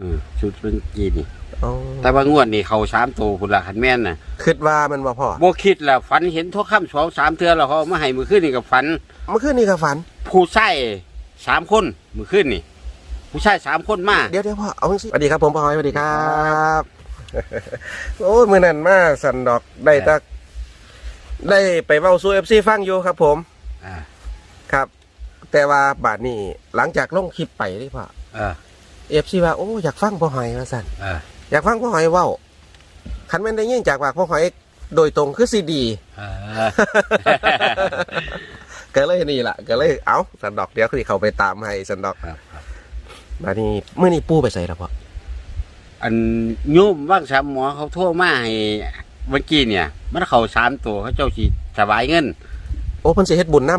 อืมชุดเป็นจีนนี่อ๋อแต่ว่างวดนี่เขาสามตัวพุ่นละคันแม่นน่ะคิดว่ามันบ่พ่อบ่คิดละฝันเห็นทุกค่ำสองสามเทื่อแล้วเขาเอามาให้มือขึ้นนี่กับฝัน เมื่อคืนนี้ก็ฝัน ผู้ชายสามคนมือขึ้นนี่ ผู้ชายสามคนมา เดี๋ยวเดี๋ยวพ่อเอาสิสวัสดีครับผมพ่อหอยสวัสดีครับ โอ้ยมือนั่นมาสันดอกได้ตะได้ไปเว้าสู้เอฟซีฟังอยู่ครับผม อ่า ครับ แต่ว่าบาดนี้หลังจากลงคลิปไปนี่พ่อเออ เอฟซีว่าโอ้อยากฟังพ่อหอยมาสั่นเอออยากฟังพ่อหอยเว้าคันแม่นได้ยินจากปากพ่อหอยโดยตรงคือซีดีเออก็เลยนี่แหละก็เลยเอาสันดอกเดี๋ยวคือเขาไปตามให้สันดอกครับครับบาดนี้เมื่อนี้ปูไปใส่แล้วพ่ออันโยมว่างสามหมอเขาโทรมาให้เมื่อกี้เนี่ย มันเขาสามตัวเขาเจ้าสิสบายเงิน โอ้เพิ่นสิเฮ็ดบุญนํ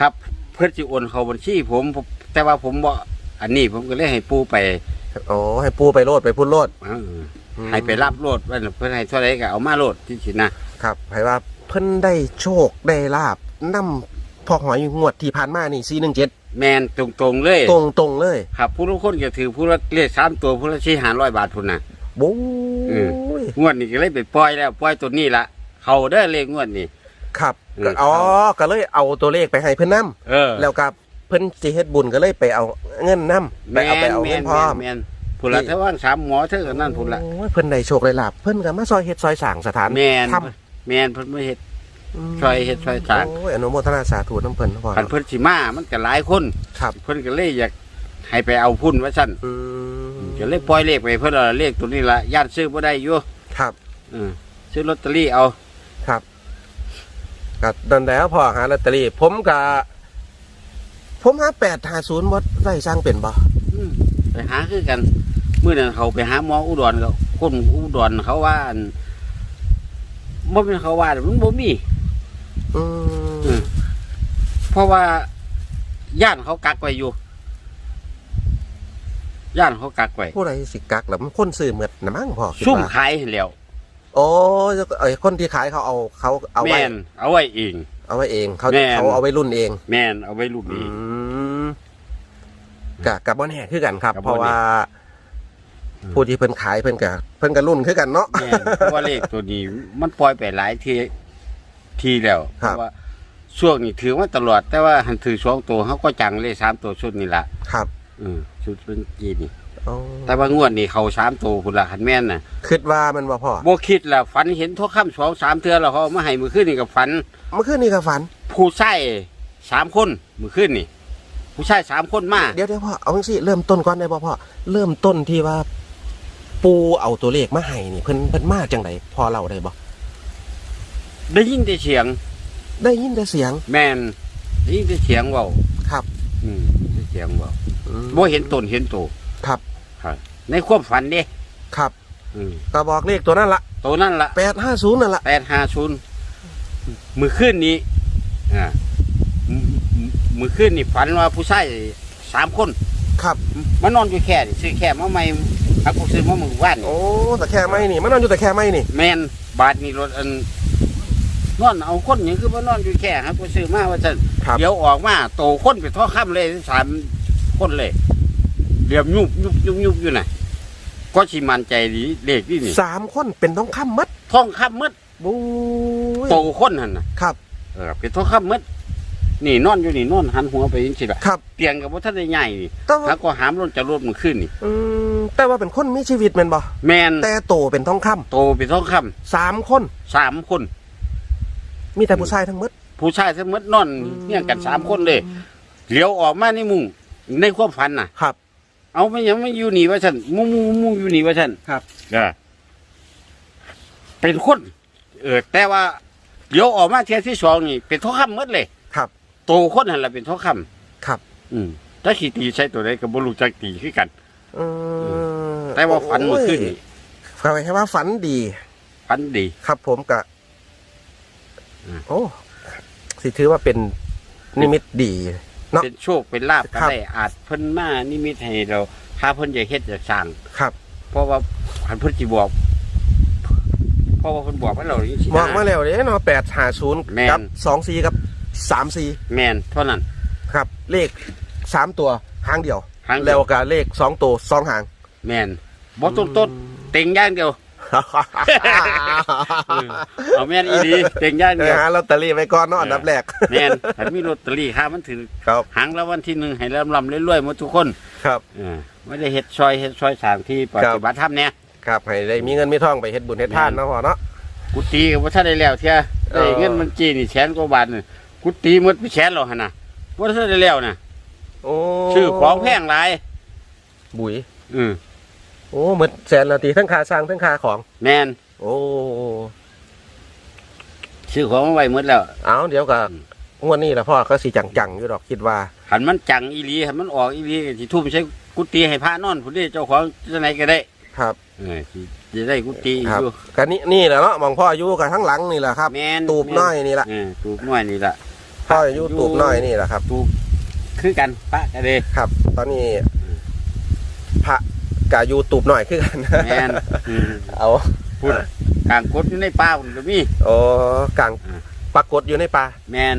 ครับ เพื่อจะโอนเขาบัญชีผมผมแต่ว่าผมบ่ อันนี้ผมก็เลยให้ปูไปอ๋อให้ปูไปโลดไปพุ่นโลดเออให้ไปรับโลดว่าเพื่อนให้เท่าไรก็เอามาโลดที่สินะ ครับให้ว่าเพิ่นได้โชคได้ลาบนํพ่อหอยงวดที่ผ่านมานี่417แมนตรงๆเลยตรงตรงๆเลยครับผู้ทุกคนก็ถือผู้ละเลขสามตัวผู้ละสี่หาร้อยบาทพุ่นนะโอ้ยงวดนี้ก็เลยไปปล่อยแล้วปล่อยตัวนี้ละเขาได้อเลขงวดนี้ ครับอืมก็อ๋อก็เลยเอาตัวเลขไปให้เพิ่นนํเออแล้วกับ เพิ่นสิเฮ็ดบุญก็เลยไปเอาเงินนํไปเอาไปเอาแมเงินนแมพร้อนมแมนพุ่นละถ้าว่างสามหมอเท่ากับนั่นพุ่นละโอ้ยเพิ่นได้โชคได้ลาบเพิ่นก็มาซอยเฮ็ดซอยสร้างสถานแมนทแมนเพิ่นไม่เฮ็ดำซอยเฮ็ดซอยสร้างโอ้ยอนุโมทนาสาธุน้ำเพิ่นพ่อคันเพิ่นสิมามันก็หลายคนครับเพิ่นก็เลยอยากให้ไปเอาพุ่นว่าซั่นอืมก็เลยปล่อยเลขไปเพิ่นเอาเลขตัวนี้ละญาติซื้อบ่ได้อยู่ครับเออซื้อลอตเตอรี่เอา ครับก็ดันแล้วพอหาลอตเตอรี่ผมก็ ผมหาแปดหาศูนย์วัดไร่สร้างเป็นบ่อืมไปหาคือกันเมื่อนั้นเขาไปหาหมออุดรก็คนอุดรเขาว่าอันบ่เป็นเขาว่ามันบ่มี อือืม มเพราะว่าย่านเขากักไว้อยู่ย่านเขากักไว้ผู้ใดสิกักแล้วมันคนซื้อเหมือดนะมั้งพ่อคิดซุ่มว่าขายให้แล้วโอ้ไอ้คนที่ขายเขาเอาเขาเอาไว้แม่นเอาไว้เอง เอาไว้เองเขาแม่น เขาเอาไว้รุ่นเอง แม่นเอาไว้ลูกอืเองม กะกับบ่แน่คือกันครับ กับบ่เพราะแน่ว่าอืมผู้ที่เพิ่นขายเพิ่นก็เพิ่นก็รุ่นคือกันเนาะ แม่นเพราะว่าเลขตัวนี้มันปล่อยไปหลายทีทีแล้วเพครับ ราะว่าช่วงนี้ถือว่าตลอด แต่ว่าหันถือสองตัวเขาก็จังเลขสามตัวชุดนี่ละครับอืมชุดเป็นจีนนี่ อ๋อแต่ว่างวดนี่เขาสามตัวคุณละคันแม่นน่ะคิดว่ามันบ่พ่อบ่คิดละฝันเห็นทุกค่ำสองสามเทื่อแล้วเขาเอามาให้มือขึ้นนี่กับฝัน เมื่อคืนนี้ก็ฝัน ผู้ชายสามคนมือขึ้นนี่ ผู้ชายสามคนมาเดี๋ยวเดี๋ยวพ่อเอาจังซี่เริ่มต้นก่อนได้บ่พ่อเริ่มต้นที่ว่า ปูเอาตัวเลขมาให้นี่เพิ่นเพิ่นมาจังไดพอเล่าได้บ่ได้ยินแต่เสียง ได้ยินแต่เสียง แม่นได้ยินแต่เสียงเว่าครับ อืมได้เสียงเว่าอืมบ่เห็นตนเห็นตัวครับครับ ในความฝันเด้ครับอืมก็บอกเลขตัวนั้นละตัวนั่นละ850นั่นละแปดห้าศูนย์มือขึ้นนี้อ่ามือ มือขึ้นนี่ฝันว่าผู้ชายสามคนครับ มานอนอยู่แค่นี่ซื้อแค่มาใหม่อักกูซื้อมาเมื่อวานนี่โอ้แต่แค่ไม่นี่มันนอนอยู่แต่แค่ไม่นี่ แมนบาทนี่รถอันนอนเอาคนอย่างคือว่านอนอยู่แค่ครับกูซื้อมาว่าจะครับ เดี๋ยวออกมาโตคนไปท่อค่ำเลยสามคนเลยเรียบยุบยุบยุบยุบอยู่น่ะก็ชิมันใจดีเด็กนี่นี่สามคนเป็นต้องคำมัดท่องค่ำมืดบู๊ยโตคนหันน่ะ ครับ เออเป็นท่องค่ำมืด นี่นอนอยู่นี่นอนหันหัวไปยังสิแบบครับเตียงกับว่าท่านได้ใหญ่นี่แต่ว่าแล้วก็หามรถจะรถมันขึ้นนี่ อืมแต่ว่าเป็นคนมีชีวิตแมันบ่แมนแต่โตเป็นทองคำโตเป็นท่องค่สามคนำสามคน มีแต่ผู้ชายทั้งหมด ผู้ชายทั้งหมดนอนเนี่ยงกันสามคนเลยเหลียวออกมาในมุงในความฝันน่ะ ครับ เอาไม่ยังไม่อยู่นี่ว่าฉันมุงมุงมุงอยู่นี่ว่าฉันครับเออเป็นคน เออแต่ว่าเดี๋ยวออกมาเทียที่สองนี่ เป็นท้องคำหมดเลยครับ โตคนหันละเป็นท้องคครับำอืมถ้าขีตีใช้ตัวใดกับบรูจักตีคือกัน อืมแต่ว่าฝันเมื่อคืนนี่โอ้ยแค่ว่าฝันดี ฝันดี ครับผมกะอืม โอ้สิถือว่าเป็นนิมิตดี เนาะเป็นโชคเป็นลาบก็ครับ ได้อาจเพิ่นมานิมิตให้เราถ้าเพิ่นจะเฮ็ดจะสร้าง ครับเพราะว่าหันเพิ่นสิบอกเพราะว่าเพิ่นบอกว่าเราอย่างนี้สิบอกมาแล้วเด้เนาะแปดหาศูนย์แม่น กับสองสี่กับ สามสี่แมนเท่านั้นครับ เลขสามตัวหางเดียวหางเดียวแล้วก็เลขสองตัวสองหาง แม่นบ่ต้นต้นเต็งอย่างเดียวเออเอาแม่นอีดีเต็งอย่างเดี๋เดียยววหาลอตเตอรี่ไว้ก่อนเนาะอันดับแรก แม่นถ้ามีลอตเตอรี่ค่ามันถือครับ หางแล้ววันที่หนึ่งให้ลำลำๆรวยๆหมดทุกคนครับ เออไม่ได้เฮ็ดซอยเฮ็ดซอยสร้างที่ปฏิบัติธรรมเนี่ย ครับให้ได้มีเงินมีทองไปเฮ็ดบุญเฮ็ดทานเนาะพ่อเนาะ กุฏิก็บ่ทันได้แล้วเที่ยเอได้อ เงินมันจีนี่แสนกว่าบาทนี่ กุฏิหมดไปแสนแล้วหั่นน่ะบ่ทันได้แล้วน่ะโอ้ชื่อของแพงหลายบุ๋ยอือโอ้หมดแสนละตีทั้งค่าสร้างทั้งค่าของ แม่นโอ้ชื่อของมันไว้หมดแล้ว เอาเดี๋ยวก็งวดนี้ละพ่อก็สิจังๆอยู่ดอกคิดว่าหันมันจังอีหลีหันมันออกอีหลีก็สิทุ่มใช้กุฏิให้พระนอนผู้ใดเจ้าของจะไหนก็ได้ ครับเออสิจะได้กุฏิครับอยู่ก็นี่นี่แหละเนาะมองพ่ออยู่กับทั้งหลังนี่แหละครับแม่นตูบน้อยนี่แหละเออตูบน้อยนี่ล่ะ พ่ออยู่ตูบน้อยนี่แหละครับ ตูบคือกันพระก็ได้ครับ ตอนนี้พระกาอยู่ตูบน้อยคือกันแม่นอืมเอาพูดกลางกดอยู่ในป่าพุ่นก็มีโอ้กลางอ่าปรากฏอยู่ในป่าแม่น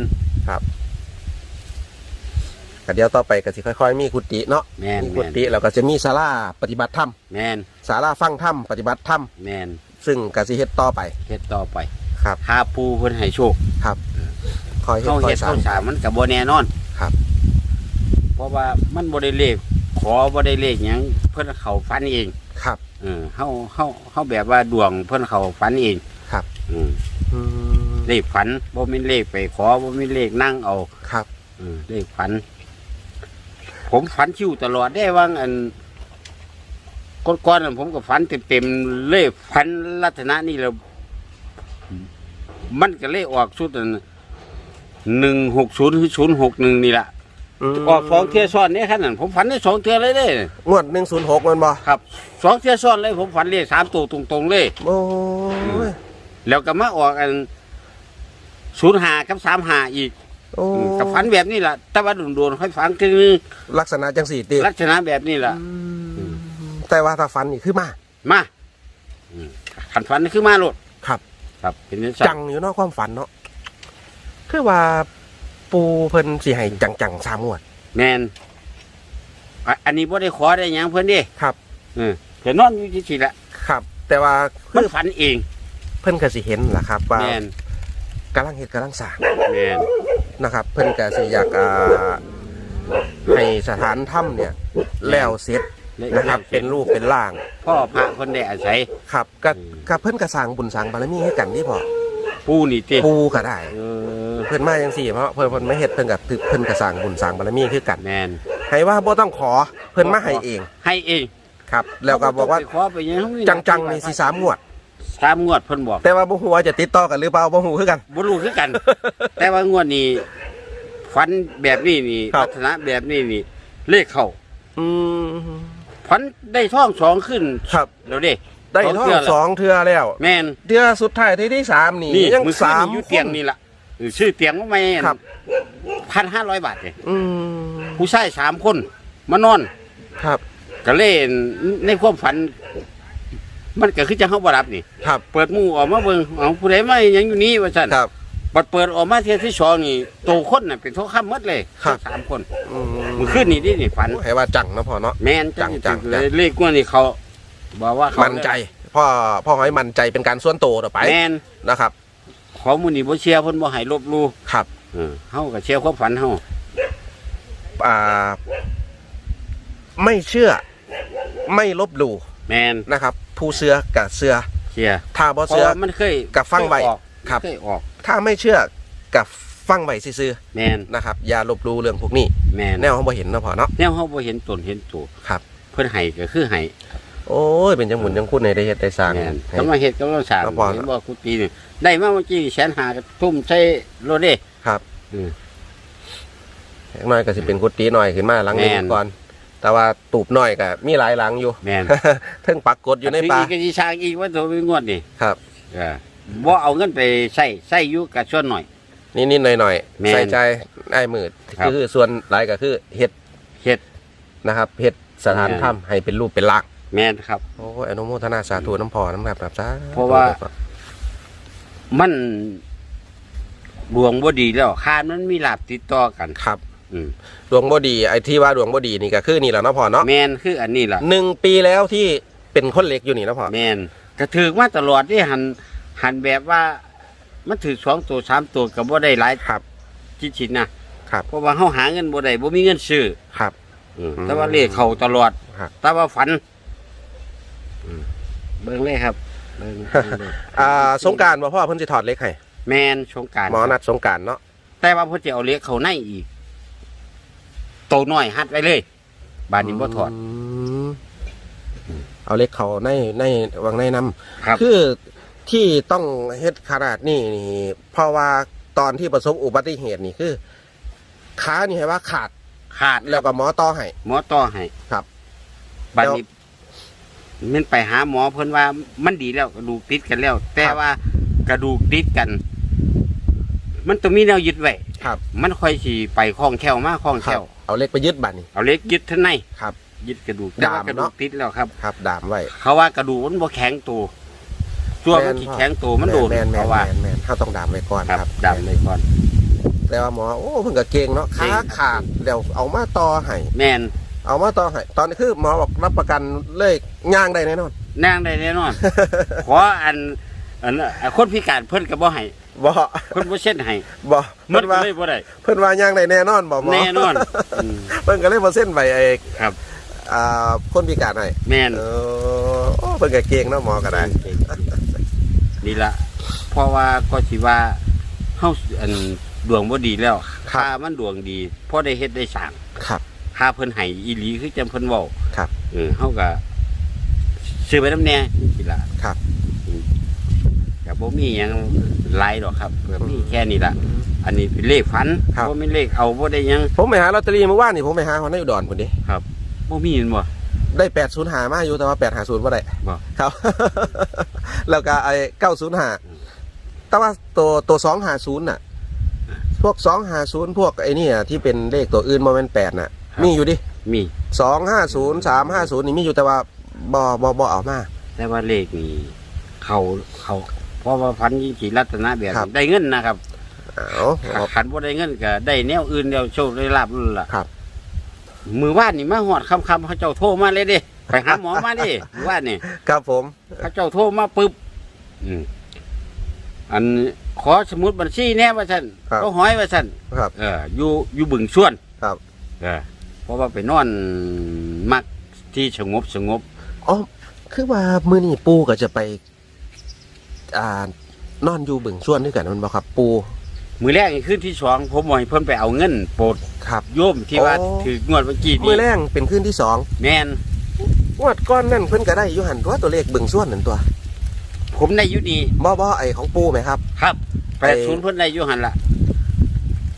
ก็เดี๋ยวต่อไปก็สิค่อยๆ มีกุฏิเนาะแม่นมีกุแม่นฏิแล้วก็จะมีศาลาปฏิบัติธรรมแม่นศาลาฟังธรรมปฏิบัติธรรมแม่นซึ่งก็สิเฮ็ดต่อไปเฮ็ดต่อไปครับหาปูเพิ่นให้โชคค อยเฮ็ดเข้าคอเฮ็ยดสร้าเข้าง สามมันก็บ่แน่นอนครับ เพราะว่ามันบ่ได้เลขขอบ่ได้เลขหยังเพิ่นเข้าฝันเองครับ เออเฮาเฮาเฮาแบบว่าดวงเพิ่นเข้าฝันเองครับ อืมอืมเลขฝันบ่แม่นเลขไปขอบ่แม่นเลขนั่งเอา ครับ เออเลขฝัน ผมฝันชิวตลอดได้ว่าอันก่อนๆนั้นผมก็ฝันเต็มๆเลขฝันลักษณะนี้แล้วมันก็เลขออกชุด หนึ่งหกศูนย์ศูนย์หกหนึ่งนี่แหละมออกสองเทียซ้อนเนี่ยขนาดผมฝันได้สองเทียเลยเด้งวด106มันบ่ครับสองเทียซ้อนเลยผมฝันเลขสามตัวตรงๆเลยโอ้ยแล้วก็มาออกอันศูนย์หากับสามหาอีกโอ้กับฝันแบบนี้แหละแต่ว่าโดนๆค่อยฝันคือลักษณะจังสี่ติลักษณะแบบนี้แหละแต่ว่าถ้าฟันนี่คือมา มาอืมขันฝันนี่คือมาโลดครับ ครับเป็นนิจังอยู่เนาะความฝันเนาะ คือว่าปูเพิ่นสิให้จังๆสามงวด แมนอะอันนี้บ่ได้ขอได้หยังเพิ่นเดิครับ เออเพิ่นนอนอยู่ที่ๆแหละครับ แต่ว่ามัคืนอฝันเอง เพิ่นก็สิเห็นล่ะครับ ว่าแมนกำลังเฮ็ดกำลังสร้างแมนนะครับ เพิ่นก็สิอยากอ่าให้สถานถ้ำเนี่ยแล้วเสร็จนะครับ เป็นรูปเป็นร่าง พ่อพระคนได้อาศัย ครับก็อืมก็เพิ่นก็สร้างบุญสร้างบารมีให้กันที่พอปูนี่ติปูก็ได้ เออ เพิ่นมาจังซี่เพราะเพิ่นเพิ่นไม่เฮ็ดเพิ่นก็เพิ่นก็สร้างบุญสร้างบารมีคือกันแมนให้ว่าบ่ต้องขอเพิ่นมาให้เอง ให้เองครับ แล้วก็บอกว่าไปขอไปหยังจังๆนี่สิสามงวดสามงวดเพิ่นบอก แต่ว่าบ่ฮู้ว่าจะติดต่อกันหรือเปล่าบ่ฮู้คือกันบ่รู้คือกัน แต่ว่างวดนี้ฝันแบบนี้นี่ครับลักษณะแบบนี้นี่ เลขเข้าอืมฝันได้ท่องสองขึ้นครับแล้วเด้ได้ท่องเทื่แล้วสองเทื่อแล้ว แม่นเทื่อสุดท้ายที่ที่สามนี่นี่ยังมือคืนสามนี่อยู่เตียงนี่ล่ะ เออชื่อเตียงว่าไม่ครับ พันห้าร้อยบาทเลยอืมผู้ชายสามคนมานอน ครับ ก็เล่นในความฝัน มันก็คือจะเข้าบรับนี่ ครับเปิดหมู่ออกมาเบิ่งเอาผู้ใดมาอยังอยู่นี่ว่าซั่นครับ บัดเปิดออกมาเที่ยที่สองนี่โตคนน่ะเป็นโทข้ามหมดเลยครับ สามคนอืมมือขึ้นนี่ดินี่ฝัน ให้ว่าจังเนาะพ่อเนาะ แม่นจังจังเลยเลขกว่านี่เขาบอกว่าเขามั่นใจ พ่อพ่อให้มั่นใจเป็นการส่วนตัวต่อไปแม่นนะครับ ขอมูลนี่บ่เชียร์เพิ่นบ่ให้ลบหลู่ครับ เออเฮาก็เชียร์ความฝันเฮาอ่า ไม่เชื่อ ไม่ลบหลู่แม่นนะครับ ผู้เชื่อกับเชื่อเชียร์ถ้าบ่เพราะเชื่อว่ามันเคยกับฟังไว้เคยออกครับ เคยออกถ้าไม่เชื่อกับฟังไว้ซื่อแม่นๆนะครับ อย่าลบหลู่เรื่องพวกนี้ แม่นแนวเขาบ่เห็นเนาะพ่อเนาะ แนวเฮาบ่เห็นตนเห็นตัวครับ เพิ่นให้ก็คือให้ โอ้ยเป็นจังหมุนจังคุณในได้เฮ็ดได้สร้าง แม่นให้กำลังเฮ็ดกำลังสร้างครับพ่อ เห็นบ่กุฏินี่ได้มาเมื่อกี้แสนหาก็ทุ่มใช้รถเด้ ครับอืมอย่างน้อยก็สิเป็นกุฏิหน่อยขึ้นมาหลังหนึงแม่น ก่อน แต่ว่าตูบน้อยก็มีหลายหลังอยู่ แม่นเทิงปักกดอยู่ในป่าอีกก็สิสร้างอีกว่าตัวเป็นงวดนี่ครับ เออบ่เอาเงินไปใช้ใช้อยู่กับส่วนหน่อย นิดๆหน่อยแม่นๆใส่ใจไอ้มืดครับ คือส่วนหลายก็คือเฮ็ดเฮ็ด นะครับเฮ็ดสถานแม่นถ้ำให้เป็นรูปเป็นร่าง แม่นครับ โอ้ยอนุโมทนาสาธุน้ำพอน้ำแบบแบบซาเพราะว่า มันดวงบ่ดีแล้วคานมันมีลาบติดต่อกัน ครับ อืมดวงบ่ดีไอ้ที่ว่าดวงบ่ดีนี่ก็คือนี่แหละเนาะพ่อเนาะแมนคืออันนี้ล่ะหนึ่งปีแล้วที่เป็นคนเล็กอยู่นี่เนาะพ่อแมนกระถือมาตลอดที่หันหันแบบว่า มันถือสองตัวสามตัวกับบ่ได้หลายครับจิตชินนะครับ เพราะว่าเฮาหาเงินบ่ได้บ่มีเงินซื้อครับ อืมอืมแต่ว่าเลขเข้าตลอดครับ แต่ว่าฝันอืม เบิ่งเลยครับเบิ่งเบิ่งเลยอ่าสงกรารบ่พ่อเพิ่นสิถอดเล็กให้แมนสงกรารหมอนัดสงกรารเนาะแต่ว่าเพิ่นจะเอาเลขเข้าในอีกโตน้อยหัดไว้เลย บานนี้บ่ถอด มเอาเล็กเขาในในวังในน้ำครับ คือที่ต้องเฮ็ดขนาดนี้นี่เพราะว่าตอนที่ประสบอุบัติเหตุนี่คือขานี่ให้ว่าขาดขาดแล้วก็หมอต่อให้ หมอต่อให้ครับบัดนี้ มันไปหาหมอเพิ่นว่ามันดีแล้วกระดูกติดกันแล้ว แต่ครับว่ากระดูกติดกัน มันต้องมีแนวยึดไว้ครับ มันค่อยสิไปคล่องแคล่วมากคล่องคแครัล่บวเอาเล็กไปยึดบัตรนี่ เอาเล็กยึดท่านในครับ ยึดกระดูกแต่ว่าดามกระดูเนาะกติดแล้วครับ ครับ ดามไว้เขาว่ากระดูกมันบ่แข็งตัวตัวมันสิแข็งตัวมันโดนแมนแมเพนราะแมว่านแมนเขาต้องดามไว้ก่อนครับครับดำเลยก่อน แต่ว่าหมอโอ้เพิ่งก็เก่งเนาะเก่ขางครับ ขาดเดี๋ยวเอามาต่อให้แม่น เอามาต่อให้ตอนนี้คือหมอบอกรับประกันเลยย่างได้แน่นอนนั่งได้แน่นอน ขออันอันอันคนพิการเพิ่นก็บ่ให้บ่เพิ่นบ่เช่นให้บ่มัเพิ่นนว่าเลยบ่ได้ เพิ่นว่าย่างได้แน่นอนบ่หมอแน่นอนอืมเพิ่นก็เลยบ่เส้นใบไอ้ครับ อ่าคนพิการให้แม่นเออโอ้เพิ่นก็เก่งเนาะหมอก็ได้ นี่ละเพราะว่าก็สิว่าเฮาอันดวงบ่ดีแล้วครับค่ามันดวงดีพอได้เฮ็ดได้สร้างครับ ค่าเพิ่นให้อีหลีคือจังเพิ่นเว้าครับ เออเฮาก็ซื้อไปน้ำแน่สิล่ะครับอืมก็บ่มีหยังหลายดอกครับก็มีแค่นี้ล่ะ อันนี้เป็นเลขฝันครับ บ่แม่นเลขเอาบ่ได้หยัง ผมไปหาลอตเตอรี่เมื่อวานนี่ผมไปหาคนในอุดรพุ่นดิบ่มีเห็นบ่ ได้805มาอยู่แต่ว่า850บ่ได้บ่ครับ แล้วก็ไอ้905แต่ว่าตัวตัว250น่ะ พวก250พวกไอ้นี่อะที่เป็นเลขตัวอื่นบ่แม่น8น่ะ มีอยู่ดิมี250 350นี่มีอยู่แต่ว่าบ่บ่บ่เอามา แต่ว่าเลขนี่เขาเขาเพราะว่าฝันยิ่งสิรัตนะแบบครับ ได้เงินนะครับเอาขันบ่ได้เงินก็ได้แนวอื่นเดียวโชคได้ลาบนั่นล่ะครับ มือว่านนี่มาหอดคำคำเขาเจ้าโทรมาเลยเด้ไปหาหมอมาดิมือว่านนี่ ครับผมเขาเจ้าโทรมาปึ๊บอืมอันขอสมุดบัญชีแน่ว่าท่านครับ ก็หอยว่าท่านครับ เอออยู่อยู่บึงส่วนครับ เออเพ ราะว่าไปนอนมักที่สงบสงบอ๋อคือว่ามื้อนี้ปูก็จะไปอ่านอนอยู่บึงส่วนด้วยกันแมันบ่ครับ ปูมือแรกนี่ขึ้นที่สองผมบอกให้เพิ่นไปเอาเงินโปรดครับโยมที่ว่าโอ้ถืองวดเมื่อกี้มื้อนี่แรงเป็นคืนที่สองแม่นงวดก้อนนั่นเพิ่นก็ได้อยู่หันตัวตัวเลขบึงส่วนนั่นตัว ผมได้อยู่นี่บ่บ่ไอของปูไหมครับ ครับไปแปดศูนย์เพิ่นได้อยู่หันละ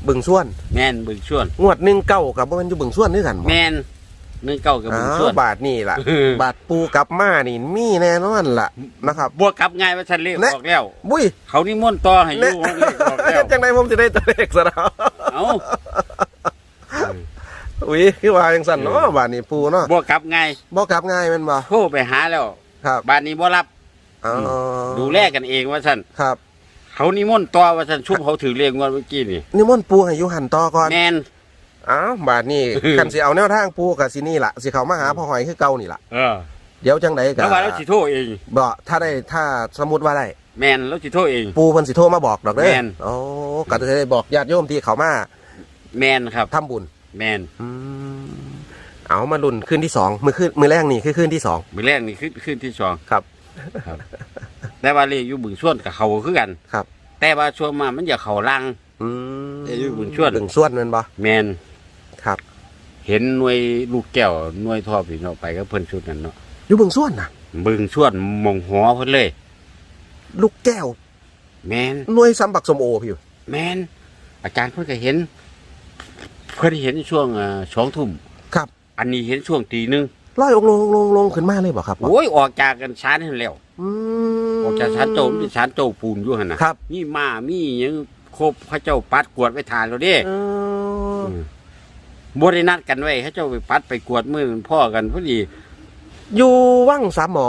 บึงส่วนแม่นบึงส่วน งวดหนึ่งเก้ากับบ่แมันอยู่บึงส่วนด้วยกันบ่แม่นหนึ่งเก้ากับบึงอ้าส่ววนบาทนี่ล่ะ บาทปูกลับมานี่มีแน่นอนล่ะนะครับ บวกกลับง่ายว่าฉันเลขแน่ออกแล้ว บุ้ยเขานี่ม่วนต่อให้อยู่ว่าเลขออกแล้วจังไดผมจะได้ตัวเลขซะแล้วเอ้าอุ้ยคือว่าจังสั่นเนาะบาทนี่ปูเนาะบวกกลับง่ายบ่กลับง่ายแม่นบ่โทรไปหาแล้วครับบ้านนี้บ่รับ อ๋อดูแลกันเองว่าฉันครับ เขานี่ม่วนต่อว่าฉันชุบเขาถือเลขงวดเมื่อกี้นี่นิมนต์ปูให้อยู่หันต่อก่อนแม่นอ้าวบาทนี่ คันสิเอาแนวทางปูกับสินี่ล่ะสิเขามาหาพ่อหอยคือเก่านี่ล่ะเออเดี๋ยวจังไดก็แล้วว่าเราสิโทรเอง บ่ถ้าได้ถ้าสมมุติว่าได้ แม่นเราสิโทรเอง ปูเพิ่นสิโทรมาบอกดอกเด้อแม่น โอ้ก็จะได้บอกญาติโยมที่เขามาแม่นครับ ทำบุญแม่นอืมเอามาลุ้นคืนที่สองมือคืนมือแรกนี่คือคืนที่สอง มื้อแรกนี่ขึ้นขึ้นที่สองครับ แต่ว่าเลขอยู่บึงส่วนกับเขาคือกันครับ แต่ว่าช่วงมามันอย่าเขาลังอืมเอ้ยอยู่บึงส่วนบึงส่วนแมันบ่แมนครับเห็นหน่วยลูกแก้วหน่วยทอพี่เนาะไปก็เพิ่นชุดนั้นเนาะอยู่บึงส่วนน่ะ บึงส่วนหมองหัวเพิ่นเลย ลูกแก้วแมนหน่วยซ้ำบักสมโอพี่แมนอาจารย์เพิ่นก็เห็น เพิ่นเห็นช่วงเอ่อสองทุ่มครับอันนี้เห็นช่วงตีหนึงลอยองค์ลงลงลงขึ้นมาเลยบ่ครับ โอ้ยออกจากกันชานนั่นแล้ว อืม ออกจากชานโจมชานโจปูนอยู่หั่นน่ะครับ มีมามีหยังครบเขาเจ้าปัดกวดไว้ทานแล้วเด้เออบ่ได้นัดกันไว้เขาเจ้าไปปัดไปกวดมื้อนั้นพ่อกันพอดีอยู่ว่างสามหมอ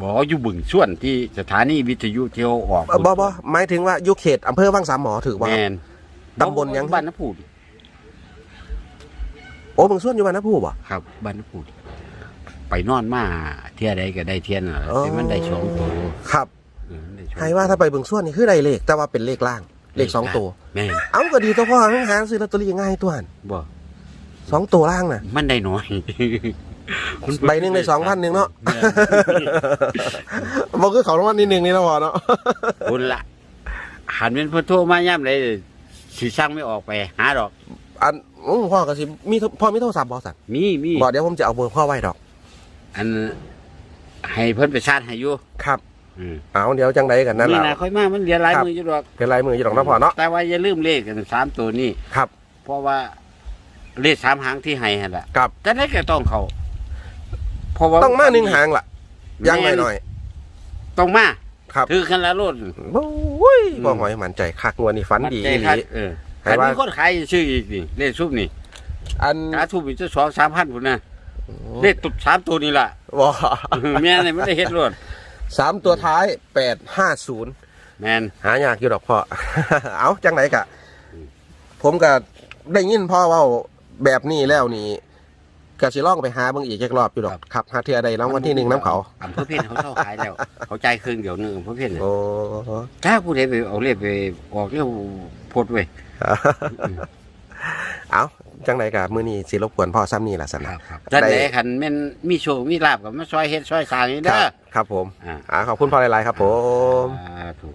บ่อยู่บึงส่วนที่สถานีวิทยุที่เขาออกเอ่อบ่บ่หมายถึงว่าอยู่เขตอำเภอว่างสามหมอถือว่า แมนตำบลยัง บ้านน้ำพูดโอ้เบิ่งส่วนอยู่บ้านนะผู้บ่ครับบ้านพูด ไปนอนมาเที่ยใดก็ได้เที่ยน่ะอ๋อแต่มันได้สองตัวครับเออมันได้สองให้ว่าถ้าไปเบิ่งส่วนนี่คือได้เลข แต่ว่าเป็นเลขล่าง เลขสองตัว แม่นเอ้าก็ดีตัวพ่อหาซื้อลอตเตอรี่ง่ายตัวหันบ่สองตัวล่างน่ะ มันได้น้อยใบหนึ่งได้2,000หนึ่งเนาะ แม่นบอกคือเขารางวัลที่หนึ่งนี่แล้วพอเนาะคุณละหันเป็นพ่อโทรมาย่ำเลยสิช่างไม่ออกไป หาดอก อันอื้อพ่อก็สิมีโทพ่อมีโทรศัพท์บ่สั่นมีมี บอกเดี๋ยวผมจะเอาเบอร์พ่อไว้ดอก อันให้เพิ่นไปชาร์จให้อยู่ครับอืมเอาเดี๋ยวจังไดกันนั่นนี่แหละ นะค่อยมามันเหลือหลายครับ มืออยู่ดอก เป็นลายมืออยู่ดอกนะพ่อเนาะแต่ว่าอย่าลืมเลขกันสามตัวนี้ ครับเพราะว่าเลขสามหางที่ให้หั่นล่ะครับ แต่ได้ก็ต้องเขาเพราะว่าต้องมาหนึ่งหางล่ะอยังหน่อยต้องมาๆครับถือคันละรถโอ้ยบ่หอยมันใจคักงวดนี่ฝันดีมัอีใจหคักลีเออให้อันว่านี้คนขายชื่ออีกนี่เลขซุปนี่อันกาทุบอีกจะสองสามพันพุ่นนะ เลขตุดสามตัวนี่ล่ะบ่แม่นี่ไม่ได้เฮ็ดรถสามตัวท้ายแปดห้าศูนย์แมนหายากอยู่ดอกพ่อ เอาจังไหนกะ ผมก็ได้ยินพ่อเว่าแบบนี้แล้วนี่ก็สิลองไปหาเบิ่งอีกจักรอบอยู่ดอกครับหาเทื่อใดรางวัลที่หนึ่งน้ำเขาอำเภอเพี้ยนเขาเท่าขายแล้ว เขาจ่ายครึ่งเดียวหนึงอำเภอเพี้ยนน่ะโอ้ถ้าผู้ใดไปเอาเลขไปออกเรียกพดเว้ยเอา จังไหนกะมื้อนี้สิรบกวนพ่อซ้ำนี่ล่ะสันคนะรับครับจันได้ไหนคันแม่นมีโชคมีลาบกับมาซอยเฮ็ดซอยสร้างนี่คเด้รัอบครับผม อ่า อ่าขอบคุณพ่อหลายๆครับผม อ่าถูก